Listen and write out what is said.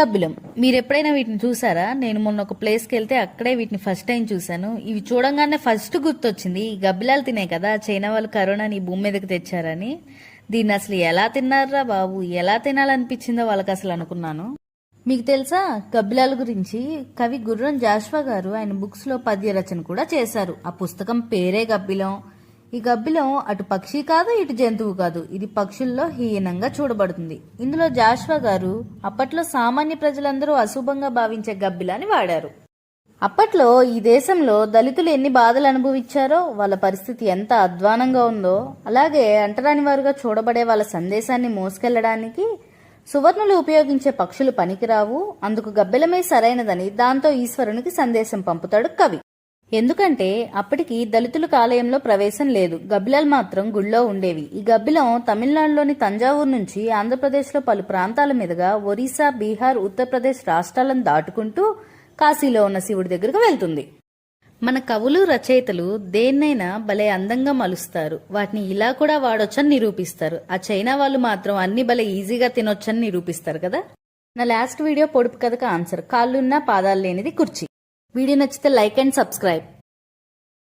గబ్బిలం. మీరు ఎప్పుడైనా వీటిని చూసారా? నేను మొన్న ఒక ప్లేస్కి వెళ్తే అక్కడే వీటిని ఫస్ట్ టైం చూశాను. ఇవి చూడంగానే ఫస్ట్ గుర్తొచ్చింది. ఈ గబ్బిలాలు తినే కదా చైనా వాళ్ళు కరోనాని భూమి మీదకి తెచ్చారని. దీన్ని అసలు ఎలా తిన్నారా బాబు? ఎలా తినాలనిపించిందో వాళ్ళకి అసలు అనుకున్నాను. మీకు తెలుసా? గబ్బిలాల గురించి కవి గుర్రం జాష్వా గారు ఆయన బుక్స్లో పద్య రచన కూడా చేశారు. ఆ పుస్తకం పేరే గబ్బిలం. ఈ గబ్బిలం అటు పక్షి కాదు ఇటు జంతువు కాదు. ఇది పక్షుల్లో హీనంగా చూడబడుతుంది. ఇందులో జాష్వా గారు అప్పట్లో సామాన్య ప్రజలందరూ అశుభంగా భావించే గబ్బిలాని వాడారు. అప్పట్లో ఈ దేశంలో దళితులు ఎన్ని బాధలు అనుభవించారో వాళ్ళ పరిస్థితి ఎంత అధ్వానంగా ఉందో అలాగే అంటరాని వారుగా చూడబడే వాళ్ళ సందేశాన్ని మోసుకెళ్ళడానికి సువర్ణులు ఉపయోగించే పక్షులు పనికిరావు. అందుకు గబ్బెలమే సరైనదని దాంతో ఈశ్వరునికి సందేశం పంపుతాడు కవి. ఎందుకంటే అప్పటికి దళితులకు ఆలయంలో ప్రవేశం లేదు. గబ్బిలాలు మాత్రం గుళ్ళో ఉండేవి. ఈ గబ్బిలం తమిళనాడులోని తంజావూరు నుంచి ఆంధ్రప్రదేశ్లో పలు ప్రాంతాల మీదుగా ఒరిస్సా బీహార్ ఉత్తరప్రదేశ్ రాష్ట్రాలను దాటుకుంటూ కాశీలో ఉన్న శివుడి దగ్గరకు వెళ్తుంది. మన కవులు రచయితలు దేన్నైనా భలే అందంగా మలుస్తారు. వాటిని ఇలా కూడా వాడొచ్చని నిరూపిస్తారు. ఆ చైనా వాళ్ళు మాత్రం అన్ని భలే ఈజీగా తినొచ్చని నిరూపిస్తారు కదా? నా లాస్ట్ వీడియో పొడుపు కథకు ఆన్సర్. కాళ్ళున్నా పాదాలు లేనిది కుర్చీ. వీడియో నచ్చితే లైక్ అండ్ సబ్స్క్రైబ్.